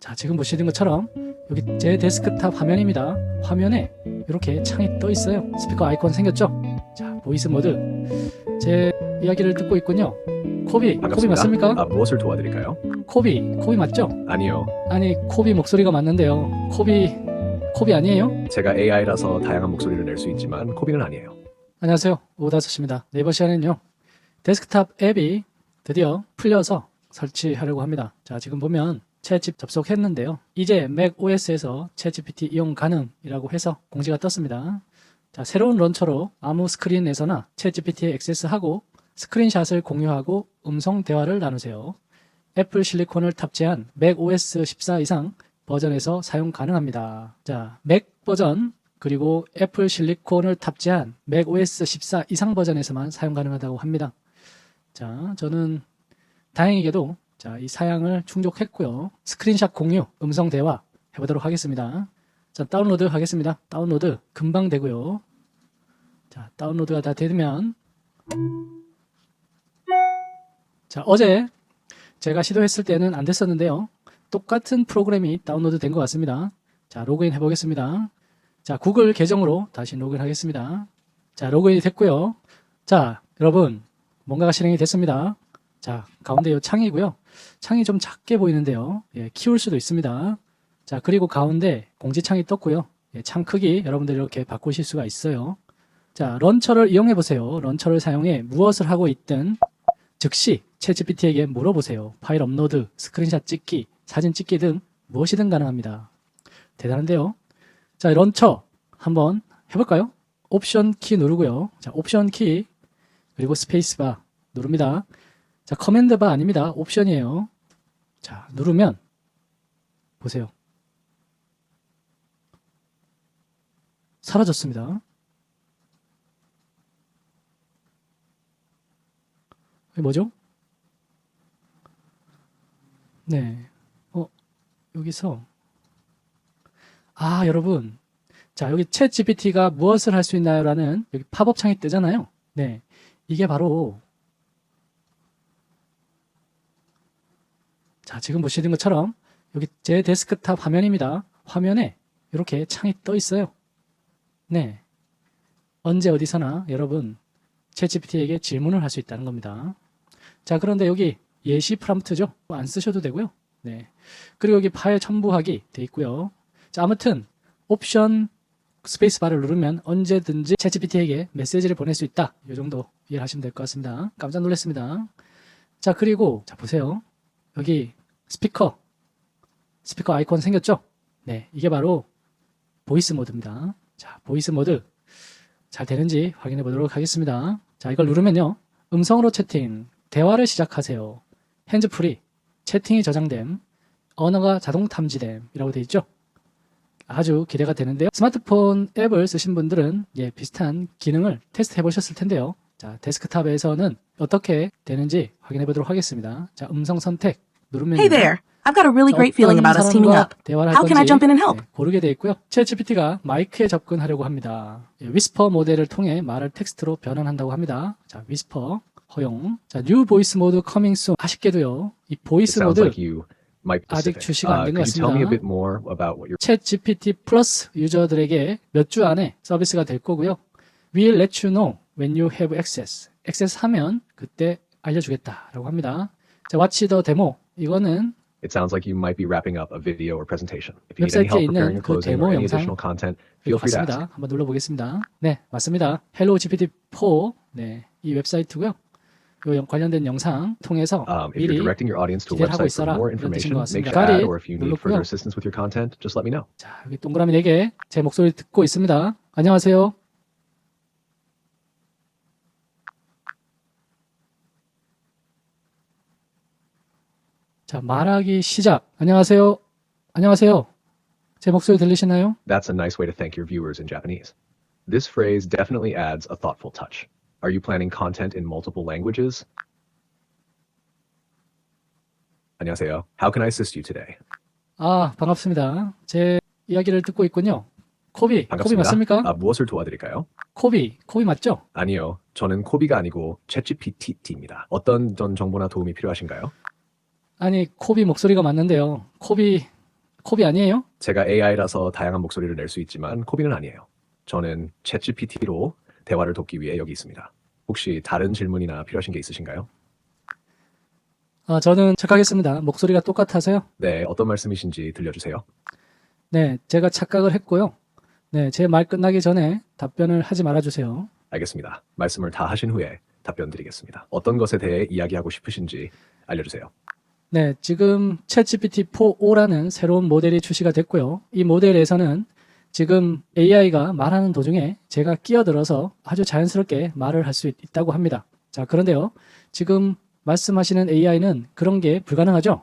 자, 지금 보시는 것처럼 여기 제 데스크탑 화면입니다. 화면에 이렇게 창이 떠 있어요. 스피커 아이콘 생겼죠? 자, 보이스 모드. 제 이야기를 듣고 있군요. 코비, 코비 맞습니까? 아, 무엇을 도와드릴까요? 코비, 코비 맞죠? 아니요. 아니, 코비 목소리가 맞는데요. 코비, 코비 아니에요? 제가 AI라서 다양한 목소리를 낼 수 있지만 코비는 아니에요. 안녕하세요. 오다섯입니다. 네이버 시간에는요. 데스크탑 앱이 드디어 풀려서 설치하려고 합니다. 자, 지금 보면 챗집 접속했는데요. 이제 맥 OS에서 챗GPT 이용 가능이라고 해서 공지가 떴습니다. 자, 새로운 런처로 아무 스크린에서나 챗GPT에 액세스하고 스크린샷을 공유하고 음성 대화를 나누세요. 애플 실리콘을 탑재한 맥 OS 14 이상 버전에서 사용 가능합니다. 자, 맥 버전 그리고 애플 실리콘을 탑재한 맥 OS 14 이상 버전에서만 사용 가능하다고 합니다. 자, 저는 다행히게도 자, 이 사양을 충족했고요. 스크린샷 공유, 음성 대화 해보도록 하겠습니다. 자, 다운로드 하겠습니다. 다운로드 금방 되고요. 자, 다운로드가 다 되면 자, 어제 제가 시도했을 때는 안 됐었는데요. 똑같은 프로그램이 다운로드 된 것 같습니다. 자, 로그인 해보겠습니다. 자, 구글 계정으로 다시 로그인 하겠습니다. 자, 로그인이 됐고요. 자, 여러분, 뭔가가 실행이 됐습니다. 자, 가운데 요 창이고요. 창이 좀 작게 보이는데요. 예, 키울 수도 있습니다. 자, 그리고 가운데 공지창이 떴고요. 예, 창 크기 여러분들 이렇게 바꾸실 수가 있어요. 자, 런처를 이용해 보세요. 런처를 사용해 무엇을 하고 있든 즉시 챗GPT에게 물어보세요. 파일 업로드, 스크린샷 찍기, 사진 찍기 등 무엇이든 가능합니다. 대단한데요. 자, 런처 한번 해볼까요? 옵션 키 누르고요. 자, 옵션 키 그리고 스페이스바 누릅니다. 자, 커맨드 바 아닙니다. 옵션이에요. 자, 누르면 보세요. 사라졌습니다. 뭐죠? 네. 어, 여기서 아, 여러분. 자, 여기 챗 GPT가 무엇을 할 수 있나요? 라는 여기 팝업 창이 뜨잖아요. 네. 이게 바로 자, 지금 보시는 것처럼 여기 제 데스크탑 화면입니다. 화면에 이렇게 창이 떠 있어요. 네. 언제 어디서나 여러분 챗GPT에게 질문을 할 수 있다는 겁니다. 자, 그런데 여기 예시 프롬프트죠. 안 쓰셔도 되고요. 네. 그리고 여기 파일 첨부하기 돼 있고요. 자, 아무튼 옵션 스페이스 바를 누르면 언제든지 챗GPT에게 메시지를 보낼 수 있다. 이 정도 이해하시면 될 것 같습니다. 깜짝 놀랐습니다. 자, 그리고 자 보세요. 여기 스피커 스피커 아이콘 생겼죠? 네, 이게 바로 보이스 모드입니다. 자, 보이스 모드 잘 되는지 확인해 보도록 하겠습니다. 자, 이걸 누르면요. 음성으로 채팅, 대화를 시작하세요. 핸즈프리, 채팅이 저장됨, 언어가 자동 탐지됨이라고 되어 있죠? 아주 기대가 되는데요. 스마트폰 앱을 쓰신 분들은 예, 비슷한 기능을 테스트 해 보셨을 텐데요. 자, 데스크탑에서는 어떻게 되는지 확인해 보도록 하겠습니다. 자, 음성 선택 누르면 Hey there. I've got a really great feeling about us teaming up. How can I jump in and help? 네, 고르게 되어 있고요. 챗GPT가 마이크에 접근하려고 합니다. 예, 위스퍼 모델을 통해 말을 텍스트로 변환한다고 합니다. 자, 위스퍼 허용. 자, 뉴 보이스 모드 커밍 순. 아쉽게도요. 이 보이스 모드 like you might be 아직. 출시가 안 Uh, 된것 같습니다. bit more about what you're 챗 GPT 플러스 유저들에게 몇 주 안에 서비스가 될 거고요. We'll let you know when you have access. 액세스 하면 그때 알려주겠다라고 합니다. 자, watch the demo. 이거는 It sounds like you might be wrapping up a video or presentation. If you need any help preparing your 그 closing or any additional content, feel free to ask. 한번 눌러보겠습니다. 네, 맞습니다. Hello GPT-4 네, 이 웹사이트고요. 요 관련된 영상 통해서 Um, if you're 미리 directing your audience to a website for more information, 것 make sure to add, or if you need further assistance with your content, just let me know. 자, 여기 동그라미 4개 제 목소리 듣고 있습니다. 안녕하세요. 자, 말하기 시작. 안녕하세요. 안녕하세요. 제 목소리 들리시나요? That's a nice way to thank your viewers in Japanese. This phrase definitely adds a thoughtful touch. Are you planning content in multiple languages? 안녕하세요. How can I assist you today? 아, 반갑습니다. 제 이야기를 듣고 있군요. 코비, 코비 반갑습니다. 맞습니까? 아, 무엇을 도와드릴까요? 코비, 코비 맞죠? 아니요. 저는 코비가 아니고 챗GPT입니다. 어떤 전 정보나 도움이 필요하신가요? 아니, 코비 목소리가 맞는데요. 코비, 코비 아니에요? 제가 AI라서 다양한 목소리를 낼 수 있지만 코비는 아니에요. 저는 챗GPT로 대화를 돕기 위해 여기 있습니다. 혹시 다른 질문이나 필요하신 게 있으신가요? 아, 저는 착각했습니다. 목소리가 똑같아서요. 네, 어떤 말씀이신지 들려주세요. 네, 제가 착각을 했고요. 네, 제 말 끝나기 전에 답변을 하지 말아주세요. 알겠습니다. 말씀을 다 하신 후에 답변 드리겠습니다. 어떤 것에 대해 이야기하고 싶으신지 알려주세요. 네, 지금 챗GPT-4O라는 새로운 모델이 출시가 됐고요. 이 모델에서는 지금 AI가 말하는 도중에 제가 끼어들어서 아주 자연스럽게 말을 할 수 있다고 합니다. 자, 그런데요. 지금 말씀하시는 AI는 그런 게 불가능하죠?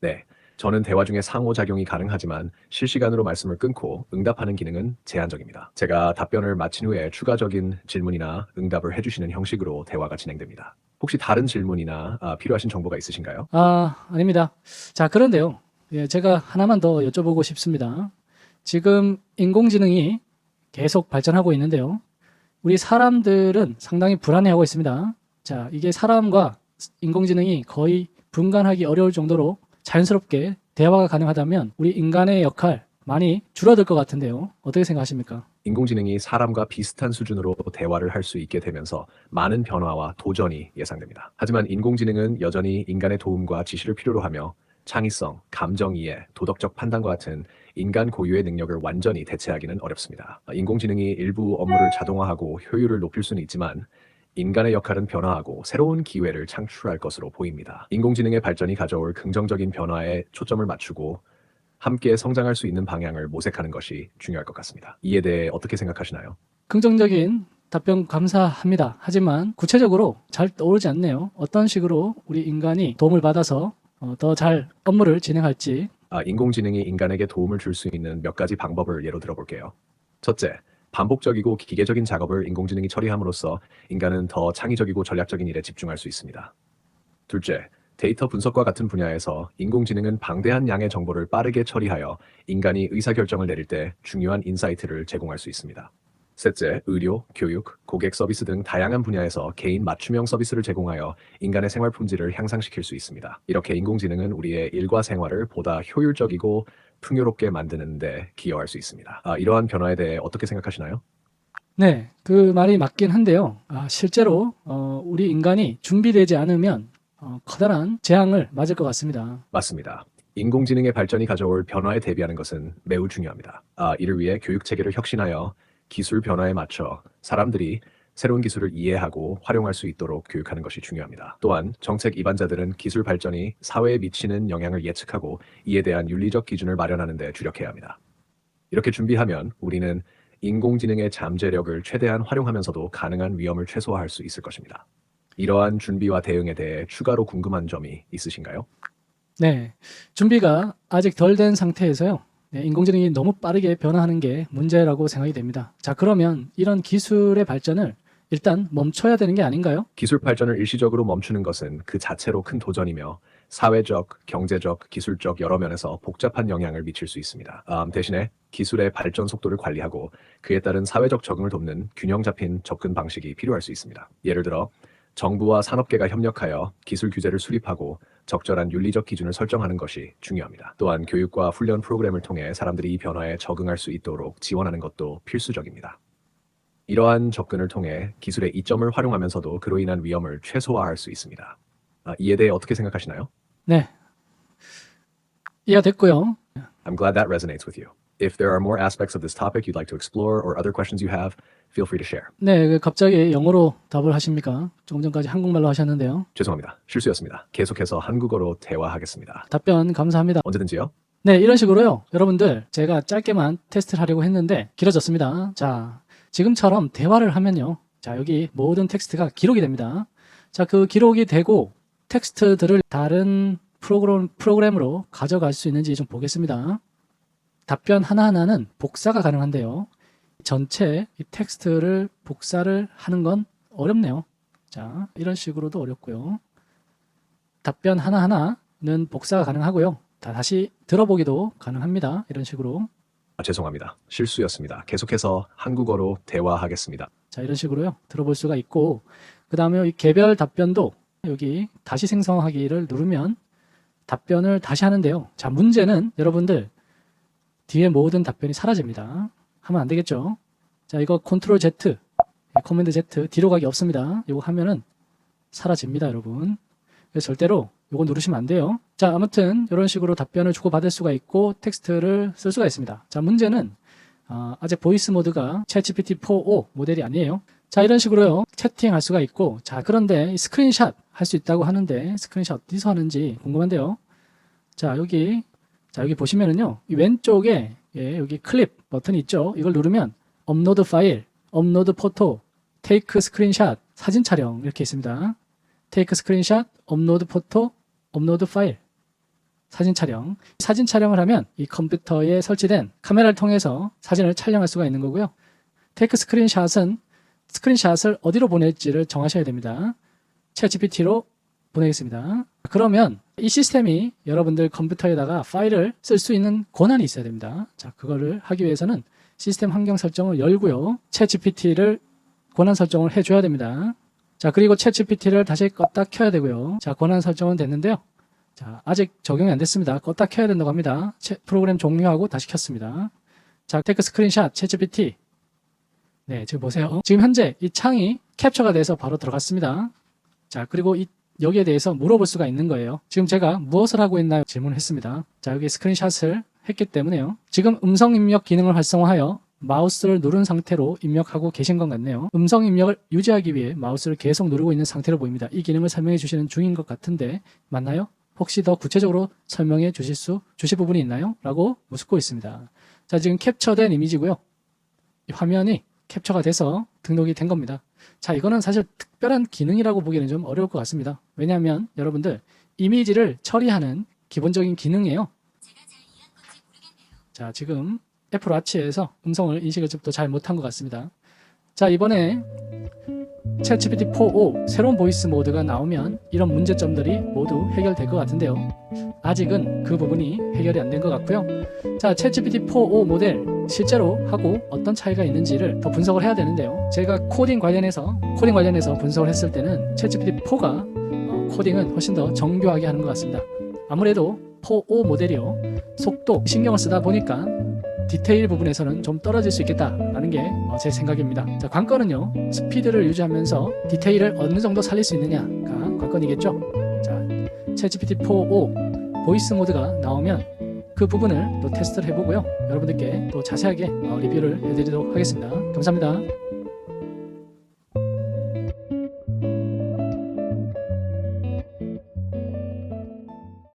네, 저는 대화 중에 상호작용이 가능하지만 실시간으로 말씀을 끊고 응답하는 기능은 제한적입니다. 제가 답변을 마친 후에 추가적인 질문이나 응답을 해주시는 형식으로 대화가 진행됩니다. 혹시 다른 질문이나 아, 필요하신 정보가 있으신가요? 아, 아닙니다. 자, 그런데요. 예, 제가 하나만 더 여쭤보고 싶습니다. 지금 인공지능이 계속 발전하고 있는데요. 우리 사람들은 상당히 불안해하고 있습니다. 자, 이게 사람과 인공지능이 거의 분간하기 어려울 정도로 자연스럽게 대화가 가능하다면 우리 인간의 역할 많이 줄어들 것 같은데요. 어떻게 생각하십니까? 인공지능이 사람과 비슷한 수준으로 대화를 할 수 있게 되면서 많은 변화와 도전이 예상됩니다. 하지만 인공지능은 여전히 인간의 도움과 지시를 필요로 하며 창의성, 감정 이해, 도덕적 판단과 같은 인간 고유의 능력을 완전히 대체하기는 어렵습니다. 인공지능이 일부 업무를 자동화하고 효율을 높일 수는 있지만 인간의 역할은 변화하고 새로운 기회를 창출할 것으로 보입니다. 인공지능의 발전이 가져올 긍정적인 변화에 초점을 맞추고 함께 성장할 수 있는 방향을 모색하는 것이 중요할 것 같습니다. 이에 대해 어떻게 생각하시나요? 긍정적인 답변 감사합니다. 하지만 구체적으로 잘 떠오르지 않네요. 어떤 식으로 우리 인간이 도움을 받아서 어, 더잘 업무를 진행할지. 아, 인공지능이 인간에게 도움을 줄 수 있는 몇 가지 방법을 예로 들어볼게요. 첫째, 반복적이고 기계적인 작업을 인공지능이 처리함으로써 인간은 더 창의적이고 전략적인 일에 집중할 수 있습니다. 둘째, 데이터 분석과 같은 분야에서 인공지능은 방대한 양의 정보를 빠르게 처리하여 인간이 의사결정을 내릴 때 중요한 인사이트를 제공할 수 있습니다. 셋째, 의료, 교육, 고객 서비스 등 다양한 분야에서 개인 맞춤형 서비스를 제공하여 인간의 생활 품질을 향상시킬 수 있습니다. 이렇게 인공지능은 우리의 일과 생활을 보다 효율적이고 풍요롭게 만드는 데 기여할 수 있습니다. 아, 이러한 변화에 대해 어떻게 생각하시나요? 네, 그 말이 맞긴 한데요. 아, 실제로 어, 우리 인간이 준비되지 않으면 어, 커다란 재앙을 맞을 것 같습니다. 맞습니다. 인공지능의 발전이 가져올 변화에 대비하는 것은 매우 중요합니다. 아, 이를 위해 교육 체계를 혁신하여 기술 변화에 맞춰 사람들이 새로운 기술을 이해하고 활용할 수 있도록 교육하는 것이 중요합니다. 또한 정책 입안자들은 기술 발전이 사회에 미치는 영향을 예측하고 이에 대한 윤리적 기준을 마련하는 데 주력해야 합니다. 이렇게 준비하면 우리는 인공지능의 잠재력을 최대한 활용하면서도 가능한 위험을 최소화할 수 있을 것입니다. 이러한 준비와 대응에 대해 추가로 궁금한 점이 있으신가요? 네, 준비가 아직 덜 된 상태에서요. 네, 인공지능이 너무 빠르게 변화하는 게 문제라고 생각이 됩니다. 자, 그러면 이런 기술의 발전을 일단 멈춰야 되는 게 아닌가요? 기술 발전을 일시적으로 멈추는 것은 그 자체로 큰 도전이며 사회적, 경제적, 기술적 여러 면에서 복잡한 영향을 미칠 수 있습니다. 음, 대신에 기술의 발전 속도를 관리하고 그에 따른 사회적 적응을 돕는 균형 잡힌 접근 방식이 필요할 수 있습니다. 예를 들어 정부와 산업계가 협력하여 기술 규제를 수립하고 적절한 윤리적 기준을 설정하는 것이 중요합니다. 또한 교육과 훈련 프로그램을 통해 사람들이 이 변화에 적응할 수 있도록 지원하는 것도 필수적입니다. 이러한 접근을 통해 기술의 이점을 활용하면서도 그로 인한 위험을 최소화할 수 있습니다. 아, 이에 대해 어떻게 생각하시나요? 네. 이해가 됐고요. I'm glad that resonates with you. If there are more aspects of this topic you'd like to explore or other questions you have, feel free to share. 네, 그 갑자기 영어로 답을 하십니까? 조금 전까지 한국말로 하셨는데요. 죄송합니다. 실수였습니다. 계속해서 한국어로 대화하겠습니다. 답변 감사합니다. 언제든지요. 네, 이런 식으로요. 여러분들, 제가 짧게만 테스트를 하려고 했는데 길어졌습니다. 자, 지금처럼 대화를 하면요. 자, 여기 모든 텍스트가 기록이 됩니다. 자, 그 기록이 되고 텍스트들을 다른 프로그램, 프로그램으로 가져갈 수 있는지 좀 보겠습니다. 답변 하나하나는 복사가 가능한데요. 전체 이 텍스트를 복사를 하는 건 어렵네요. 자, 이런 식으로도 어렵고요. 답변 하나하나는 복사가 가능하고요. 다 다시 들어보기도 가능합니다. 이런 식으로. 아, 죄송합니다. 실수였습니다. 계속해서 한국어로 대화하겠습니다. 자, 이런 식으로요. 들어볼 수가 있고, 그 다음에 이 개별 답변도 여기 다시 생성하기를 누르면 답변을 다시 하는데요. 자, 문제는 여러분들 뒤에 모든 답변이 사라집니다. 하면 안 되겠죠? 자, 이거 컨트롤 Z, 커맨드 Z 뒤로 가기 없습니다. 이거 하면은 사라집니다, 여러분. 그래서 절대로 이거 누르시면 안 돼요. 자, 아무튼 이런 식으로 답변을 주고받을 수가 있고 텍스트를 쓸 수가 있습니다. 자, 문제는 아, 아직 보이스 모드가 챗GPT 4o 모델이 아니에요. 자, 이런 식으로요. 채팅할 수가 있고 자, 그런데 이 스크린샷 할 수 있다고 하는데 스크린샷 어디서 하는지 궁금한데요. 자, 여기 자, 여기 보시면은요. 이 왼쪽에 예, 여기 클립 버튼이 있죠. 이걸 누르면 업로드 파일, 업로드 포토, 테이크 스크린샷, 사진 촬영 이렇게 있습니다. 테이크 스크린샷, 업로드 포토, 업로드 파일, 사진 촬영. 사진 촬영을 하면 이 컴퓨터에 설치된 카메라를 통해서 사진을 촬영할 수가 있는 거고요. 테이크 스크린샷은 스크린샷을 어디로 보낼지를 정하셔야 됩니다. 챗GPT로 보내겠습니다. 그러면 이 시스템이 여러분들 컴퓨터에다가 파일을 쓸 수 있는 권한이 있어야 됩니다. 자, 그거를 하기 위해서는 시스템 환경 설정을 열고요. 챗GPT를 권한 설정을 해줘야 됩니다. 자, 그리고 챗GPT를 다시 껐다 켜야 되고요. 자, 권한 설정은 됐는데요. 자, 아직 적용이 안 됐습니다. 껐다 켜야 된다고 합니다. 채- 프로그램 종료하고 다시 켰습니다. 자, 테크 스크린샷, 챗GPT. 네, 지금 보세요. 지금 현재 이 창이 캡처가 돼서 바로 들어갔습니다. 자, 그리고 이 여기에 대해서 물어볼 수가 있는 거예요. 지금 제가 무엇을 하고 있나요? 질문을 했습니다. 자, 여기 스크린샷을 했기 때문에요. 지금 음성 입력 기능을 활성화하여 마우스를 누른 상태로 입력하고 계신 것 같네요. 음성 입력을 유지하기 위해 마우스를 계속 누르고 있는 상태로 보입니다. 이 기능을 설명해 주시는 중인 것 같은데 맞나요? 혹시 더 구체적으로 설명해 주실 수 주실 부분이 있나요? 라고 묻고 있습니다. 자, 지금 캡처된 이미지고요. 이 화면이 캡처가 돼서 등록이 된 겁니다. 자, 이거는 사실 특별한 기능이라고 보기에는 좀 어려울 것 같습니다. 왜냐하면 여러분들 이미지를 처리하는 기본적인 기능이에요. 자, 지금 애플 와치에서 음성을 인식을 좀더 잘 못한 것 같습니다. 자, 이번에 챗GPT 4o 새로운 보이스 모드가 나오면 이런 문제점들이 모두 해결될 것 같은데요. 아직은 그 부분이 해결이 안 된 것 같고요. 자, 챗GPT 4o 모델 실제로 하고 어떤 차이가 있는지를 더 분석을 해야 되는데요. 제가 코딩 관련해서 코딩 관련해서 분석을 했을 때는 챗GPT 4가 어, 코딩은 훨씬 더 정교하게 하는 것 같습니다. 아무래도 4o 모델이요 속도 신경을 쓰다 보니까 디테일 부분에서는 좀 떨어질 수 있겠다라는 게 제 생각입니다. 자, 관건은요 스피드를 유지하면서 디테일을 어느 정도 살릴 수 있느냐가 관건이겠죠. 자, 챗GPT 4o 보이스 모드가 나오면 그 부분을 또 테스트를 해보고요. 여러분들께 또 자세하게 어, 리뷰를 해드리도록 하겠습니다. 감사합니다.